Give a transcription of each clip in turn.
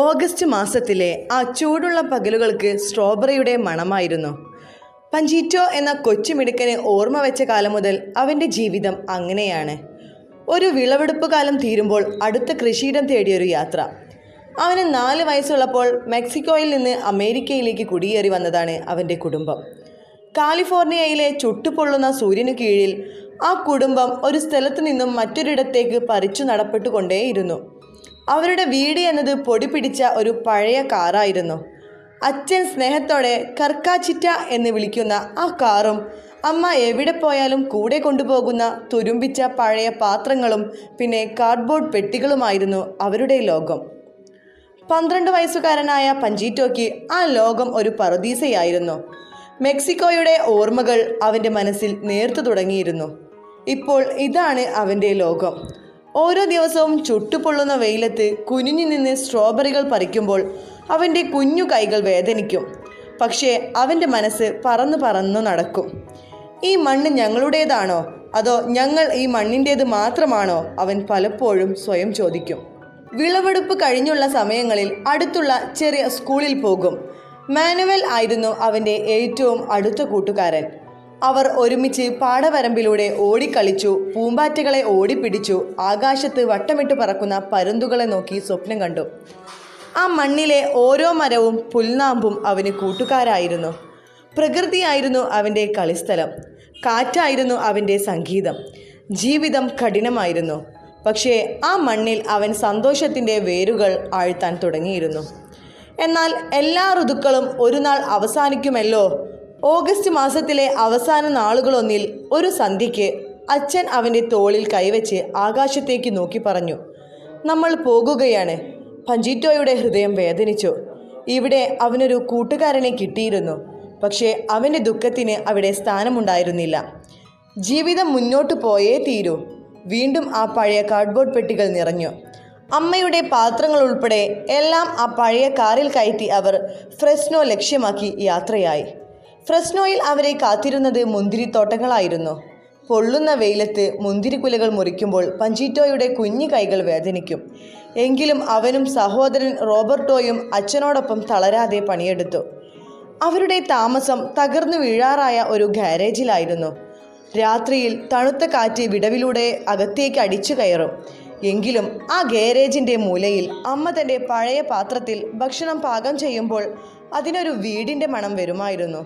August മാസത്തിലെ ആ ചൂടുള്ള പകലുകൾക്ക് സ്ട്രോബെറിയുടെ മണമായിരുന്നു. പഞ്ചീറ്റോ എന്ന കൊച്ചുമിടുക്കനെ ഓർമ്മ വെച്ച കാലം മുതൽ അവന്റെ ജീവിതം അങ്ങനെയാണ്. ഒരു വിളവെടുപ്പ് കാലം തീരുമ്പോൾ അടുത്ത കൃഷിയിടം തേടിയൊരു യാത്ര. അവന് നാല് വയസ്സുള്ളപ്പോൾ മെക്സിക്കോയിൽ നിന്ന് അമേരിക്കയിലേക്ക് കുടിയേറി വന്നതാണ് അവന്റെ കുടുംബം. കാലിഫോർണിയയിലെ ചുട്ടുപൊള്ളുന്ന സൂര്യനു കീഴിൽ ആ കുടുംബം ഒരു സ്ഥലത്തു നിന്നും മറ്റൊരിടത്തേക്ക് പറിച്ചു നടപ്പെട്ടുകൊണ്ടേയിരുന്നു. അവരുടെ വീട് എന്നത് പൊടി പിടിച്ച ഒരു പഴയ കാറായിരുന്നു. അച്ഛൻ സ്നേഹത്തോടെ കർക്കാച്ചിറ്റ എന്ന് വിളിക്കുന്ന ആ കാറും അമ്മ എവിടെ പോയാലും കൂടെ കൊണ്ടുപോകുന്ന തുരുമ്പിച്ച പഴയ പാത്രങ്ങളും പിന്നെ കാർഡ്ബോർഡ് പെട്ടികളുമായിരുന്നു അവരുടെ ലോകം. പന്ത്രണ്ട് വയസ്സുകാരനായ പഞ്ചീറ്റോയ്ക്ക് ആ ലോകം ഒരു പറുദീസയായിരുന്നു. മെക്സിക്കോയുടെ ഓർമ്മകൾ അവന്റെ മനസ്സിൽ നേർത്തു തുടങ്ങിയിരുന്നു. ഇപ്പോൾ ഇതാണ് അവന്റെ ലോകം. ഓരോ ദിവസവും ചുട്ടുപൊള്ളുന്ന വെയിലത്ത് കുനിഞ്ഞു നിന്ന് സ്ട്രോബെറികൾ പറിക്കുമ്പോൾ അവന്റെ കുഞ്ഞു കൈകൾ വേദനിക്കും. പക്ഷേ അവന്റെ മനസ്സ് പറന്നു പറന്നു നടക്കും. ഈ മണ്ണ് ഞങ്ങളുടേതാണോ? അതോ ഞങ്ങൾ ഈ മണ്ണിന്റേത് മാത്രമാണോ? അവൻ പലപ്പോഴും സ്വയം ചോദിക്കും. വിളവെടുപ്പ് കഴിഞ്ഞുള്ള സമയങ്ങളിൽ അടുത്തുള്ള ചെറിയ സ്കൂളിൽ പോകും. മാനുവൽ ആയിരുന്നു അവന്റെ ഏറ്റവും അടുത്ത കൂട്ടുകാരൻ. അവർ ഒരുമിച്ച് പാടവരമ്പിലൂടെ ഓടിക്കളിച്ചു പൂമ്പാറ്റകളെ ഓടിപ്പിടിച്ചു ആകാശത്ത് വട്ടമിട്ട് പറക്കുന്ന പരുന്തുകളെ നോക്കി സ്വപ്നം കണ്ടു. ആ മണ്ണിലെ ഓരോ മരവും പുൽനാമ്പും അവന് കൂട്ടുകാരായിരുന്നു. പ്രകൃതിയായിരുന്നു അവന്റെ കളിസ്ഥലം കാറ്റായിരുന്നു അവന്റെ സംഗീതം ജീവിതം കഠിനമായിരുന്നു. പക്ഷേ ആ മണ്ണിൽ അവൻ സന്തോഷത്തിന്റെ വേരുകൾ ആഴ്ത്താൻ തുടങ്ങിയിരുന്നു. എന്നാൽ എല്ലാ ഋതുക്കളും ഒരു നാൾ അവസാനിക്കുമല്ലോ? ഓഗസ്റ്റ് മാസത്തിലെ അവസാന നാളുകളൊന്നിൽ ഒരു സന്ധ്യയ്ക്ക് അച്ഛൻ അവന്റെ തോളിൽ കൈവച്ച് ആകാശത്തേക്ക് നോക്കി പറഞ്ഞു നമ്മൾ പോകുകയാണ്. പഞ്ചിറ്റോയുടെ ഹൃദയം വേദനിച്ചു. ഇവിടെ അവനൊരു കൂട്ടുകാരനെ കിട്ടിയിരുന്നു പക്ഷേ അവന്റെ ദുഃഖത്തിന് അവിടെ സ്ഥാനമുണ്ടായിരുന്നില്ല. ജീവിതം മുന്നോട്ട് പോയേ തീരൂ. വീണ്ടും ആ പഴയ കാർഡ്ബോർഡ് പെട്ടികൾ നിറഞ്ഞു. അമ്മയുടെ പാത്രങ്ങൾ ഉൾപ്പെടെ എല്ലാം ആ പഴയ കാറിൽ കയറ്റി അവർ ഫ്രെസ്നോ ലക്ഷ്യമാക്കി യാത്രയായി. ഫ്രെസ്നോയിൽ അവരെ കാത്തിരുന്നത് മുന്തിരിത്തോട്ടങ്ങളായിരുന്നു. പൊള്ളുന്ന വെയിലത്ത് മുന്തിരിക്കുലകൾ മുറിക്കുമ്പോൾ പഞ്ചീറ്റോയുടെ കുഞ്ഞു കൈകൾ വേദനിക്കും. എങ്കിലും അവനും സഹോദരൻ റോബർട്ടോയും അച്ഛനോടൊപ്പം തളരാതെ പണിയെടുത്തു. അവരുടെ താമസം തകർന്നു വീഴാറായ ഒരു ഗാരേജിലായിരുന്നു. രാത്രിയിൽ തണുത്ത കാറ്റ് വിടവിലൂടെ അകത്തേക്ക് അടിച്ചു കയറും. എങ്കിലും ആ ഗാരേജിന്റെ മൂലയിൽ അമ്മ തന്റെ പഴയ പാത്രത്തിൽ ഭക്ഷണം പാകം ചെയ്യുമ്പോൾ അതിനൊരു വീടിന്റെ മണം വരുമായിരുന്നു.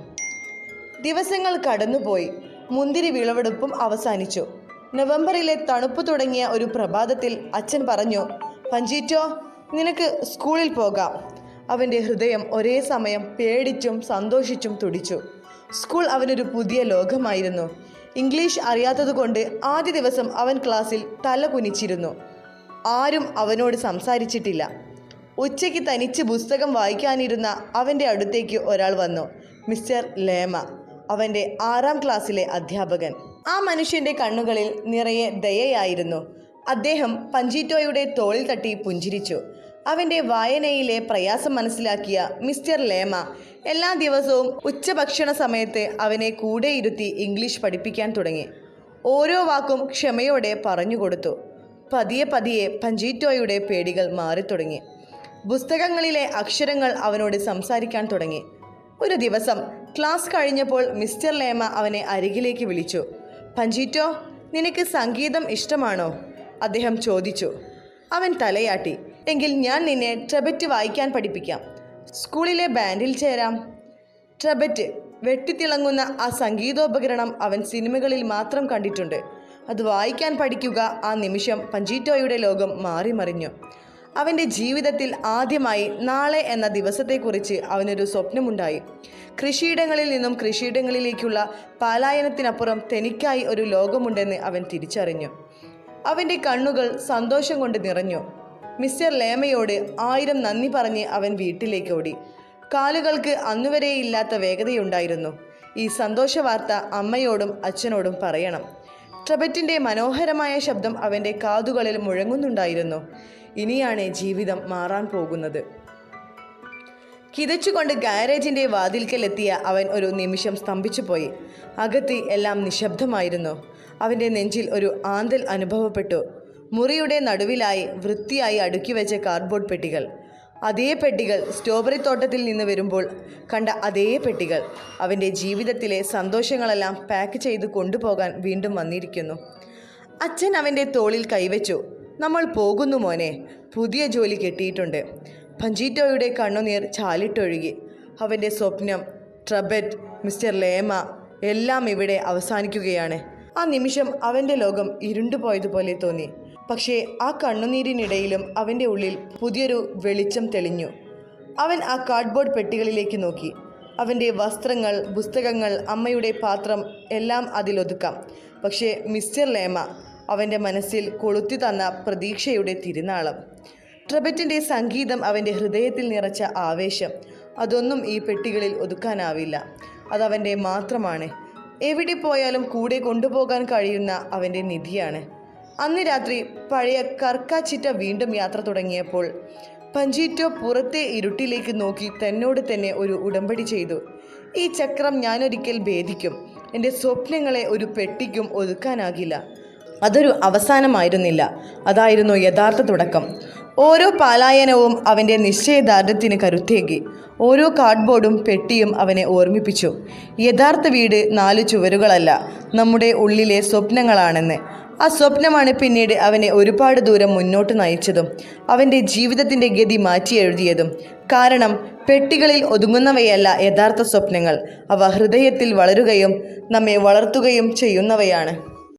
ദിവസങ്ങൾ കടന്നുപോയി. മുന്തിരി വിളവെടുപ്പും അവസാനിച്ചു. നവംബറിലെ തണുപ്പ് തുടങ്ങിയ ഒരു പ്രഭാതത്തിൽ അച്ഛൻ പറഞ്ഞു പഞ്ചീറ്റോ നിനക്ക് സ്കൂളിൽ പോകാം. അവന്റെ ഹൃദയം ഒരേ സമയം പേടിച്ചും സന്തോഷിച്ചും തുടിച്ചു. സ്കൂൾ അവനൊരു പുതിയ ലോകമായിരുന്നു. ഇംഗ്ലീഷ് അറിയാത്തതുകൊണ്ട് ആദ്യ ദിവസം അവൻ ക്ലാസ്സിൽ തല കുനിച്ചിരുന്നു. ആരും അവനോട് സംസാരിച്ചിട്ടില്ല. ഉച്ചയ്ക്ക് തനിച്ച് പുസ്തകം വായിക്കാനിരുന്ന അവന്റെ അടുത്തേക്ക് ഒരാൾ വന്നു മിസ്റ്റർ ലേമ. അവന്റെ ആറാം ക്ലാസ്സിലെ അധ്യാപകൻ. ആ മനുഷ്യന്റെ കണ്ണുകളിൽ നിറയെ ദയയായിരുന്നു. അദ്ദേഹം പഞ്ചീറ്റോയുടെ തോളിൽ തട്ടി പുഞ്ചിരിച്ചു. അവന്റെ വായനയിലെ പ്രയാസം മനസ്സിലാക്കിയ മിസ്റ്റർ ലേമ എല്ലാ ദിവസവും ഉച്ചഭക്ഷണ സമയത്ത് അവനെ കൂടെ ഇരുത്തി ഇംഗ്ലീഷ് പഠിപ്പിക്കാൻ തുടങ്ങി. ഓരോ വാക്കും ക്ഷമയോടെ പറഞ്ഞുകൊടുത്തു പതിയെ പതിയെ പഞ്ചീറ്റോയുടെ പേടികൾ മാറി തുടങ്ങി പുസ്തകങ്ങളിലെ അക്ഷരങ്ങൾ അവനോട് സംസാരിക്കാൻ തുടങ്ങി. ഒരു ദിവസം ക്ലാസ് കഴിഞ്ഞപ്പോൾ മിസ്റ്റർ ലേമ അവനെ അരികിലേക്ക് വിളിച്ചു. പഞ്ചീറ്റോ നിനക്ക് സംഗീതം ഇഷ്ടമാണോ? അദ്ദേഹം ചോദിച്ചു. അവൻ തലയാട്ടി. എങ്കിൽ ഞാൻ നിന്നെ ട്രബറ്റ് വായിക്കാൻ പഠിപ്പിക്കാം. സ്കൂളിലെ ബാൻഡിൽ ചേരാം. ട്രബറ്റ് വെട്ടിത്തിളങ്ങുന്ന ആ സംഗീതോപകരണം അവൻ സിനിമകളിൽ മാത്രം കണ്ടിട്ടുണ്ട്. അത് വായിക്കാൻ പഠിക്കുക. ആ നിമിഷം പഞ്ചീറ്റോയുടെ ലോകം മാറിമറിഞ്ഞു. അവന്റെ ജീവിതത്തിൽ ആദ്യമായി നാളെ എന്ന ദിവസത്തെക്കുറിച്ച് അവനൊരു സ്വപ്നമുണ്ടായി. കൃഷിയിടങ്ങളിൽ നിന്നും കൃഷിയിടങ്ങളിലേക്കുള്ള പലായനത്തിനപ്പുറം തനിക്കായി ഒരു ലോകമുണ്ടെന്ന് അവൻ തിരിച്ചറിഞ്ഞു. അവന്റെ കണ്ണുകൾ സന്തോഷം കൊണ്ട് നിറഞ്ഞു. മിസ്റ്റർ ലേമയോട് ആയിരം നന്ദി പറഞ്ഞ് അവൻ വീട്ടിലേക്ക് ഓടി. കാലുകൾക്ക് അന്നുവരെ ഇല്ലാത്ത വേഗതയുണ്ടായിരുന്നു. ഈ സന്തോഷ വാർത്ത അമ്മയോടും അച്ഛനോടും പറയണം. ട്രബറ്റിന്റെ മനോഹരമായ ശബ്ദം അവന്റെ കാതുകളിൽ മുഴങ്ങുന്നുണ്ടായിരുന്നു. ഇനിയാണ് ജീവിതം മാറാൻ പോകുന്നത്. കിതച്ചുകൊണ്ട് ഗാരേജിന്റെ വാതിൽക്കലെത്തിയ അവൻ ഒരു നിമിഷം സ്തംഭിച്ചുപോയി. അകത്ത് എല്ലാം നിശബ്ദമായിരുന്നു. അവന്റെ നെഞ്ചിൽ ഒരു ആന്തൽ അനുഭവപ്പെട്ടു. മുറിയുടെ നടുവിലായി വൃത്തിയായി അടുക്കി വെച്ച കാർഡ്ബോർഡ് പെട്ടികൾ. അതേ പെട്ടികൾ സ്ട്രോബറി തോട്ടത്തിൽ നിന്ന് വരുമ്പോൾ കണ്ട അതേ പെട്ടികൾ. അവന്റെ ജീവിതത്തിലെ സന്തോഷങ്ങളെല്ലാം പാക്ക് ചെയ്ത് കൊണ്ടുപോകാൻ വീണ്ടും വന്നിരിക്കുന്നു. അച്ഛൻ അവന്റെ തോളിൽ കൈവച്ചു. നമ്മൾ പോകുന്നു മോനെ. പുതിയ ജോലി കിട്ടിയിട്ടുണ്ട്. പഞ്ചീറ്റോയുടെ കണ്ണുനീർ ചാലിട്ടൊഴുകി. അവന്റെ സ്വപ്നം ട്രബറ്റ് മിസ്റ്റർ ലേമ എല്ലാം ഇവിടെ അവസാനിക്കുകയാണ്. ആ നിമിഷം അവന്റെ ലോകം ഇരുണ്ടുപോയതുപോലെ തോന്നി. പക്ഷേ ആ കണ്ണുനീരിനിടയിലും അവന്റെ ഉള്ളിൽ പുതിയൊരു വെളിച്ചം തെളിഞ്ഞു. അവൻ ആ കാർഡ്ബോർഡ് പെട്ടികളിലേക്ക് നോക്കി. അവന്റെ വസ്ത്രങ്ങൾ പുസ്തകങ്ങൾ അമ്മയുടെ പാത്രം എല്ലാം അതിലൊതുക്കാം. പക്ഷേ മിസ്റ്റർ ലേമ അവന്റെ മനസ്സിൽ കൊളുത്തി തന്ന പ്രതീക്ഷയുടെ തിരുനാളം. ട്രബറ്റിന്റെ സംഗീതം അവന്റെ ഹൃദയത്തിൽ നിറച്ച ആവേശം. അതൊന്നും ഈ പെട്ടികളിൽ ഒതുക്കാനാവില്ല. അതവന്റെ മാത്രമാണ്. എവിടെ പോയാലും കൂടെ കൊണ്ടുപോകാൻ കഴിയുന്ന അവന്റെ നിധിയാണ്. അന്ന് രാത്രി പഴയ കർക്കാച്ചിറ്റ വീണ്ടും യാത്ര തുടങ്ങിയപ്പോൾ പഞ്ചീറ്റോ പുറത്തെ ഇരുട്ടിലേക്ക് നോക്കി തന്നോട് തന്നെ ഒരു ഉടമ്പടി ചെയ്തു. ഈ ചക്രം ഞാനൊരിക്കൽ ഭേദിക്കും. എന്റെ സ്വപ്നങ്ങളെ ഒരു പെട്ടിക്കും ഒതുക്കാനാകില്ല. അതൊരു അവസാനമായിരുന്നില്ല. അതായിരുന്നു യഥാർത്ഥ തുടക്കം. ഓരോ പാലായനവും അവന്റെ നിശ്ചയദാർഢ്യത്തിന് കരുത്തേകി. ഓരോ കാർഡ്ബോർഡും പെട്ടിയും അവനെ ഓർമ്മിപ്പിച്ചു. യഥാർത്ഥ വീട് നാല് ചുവരുകളല്ല നമ്മുടെ ഉള്ളിലെ സ്വപ്നങ്ങളാണെന്ന്. ആ സ്വപ്നമാണ് പിന്നീട് അവനെ ഒരുപാട് ദൂരം മുന്നോട്ട് നയിച്ചതും അവന്റെ ജീവിതത്തിന്റെ ഗതി മാറ്റി എഴുതിയതും. കാരണം പെട്ടികളിൽ ഒതുങ്ങുന്നവയല്ല യഥാർത്ഥ സ്വപ്നങ്ങൾ. അവ ഹൃദയത്തിൽ വളരുകയും നമ്മെ വളർത്തുകയും ചെയ്യുന്നവയാണ്.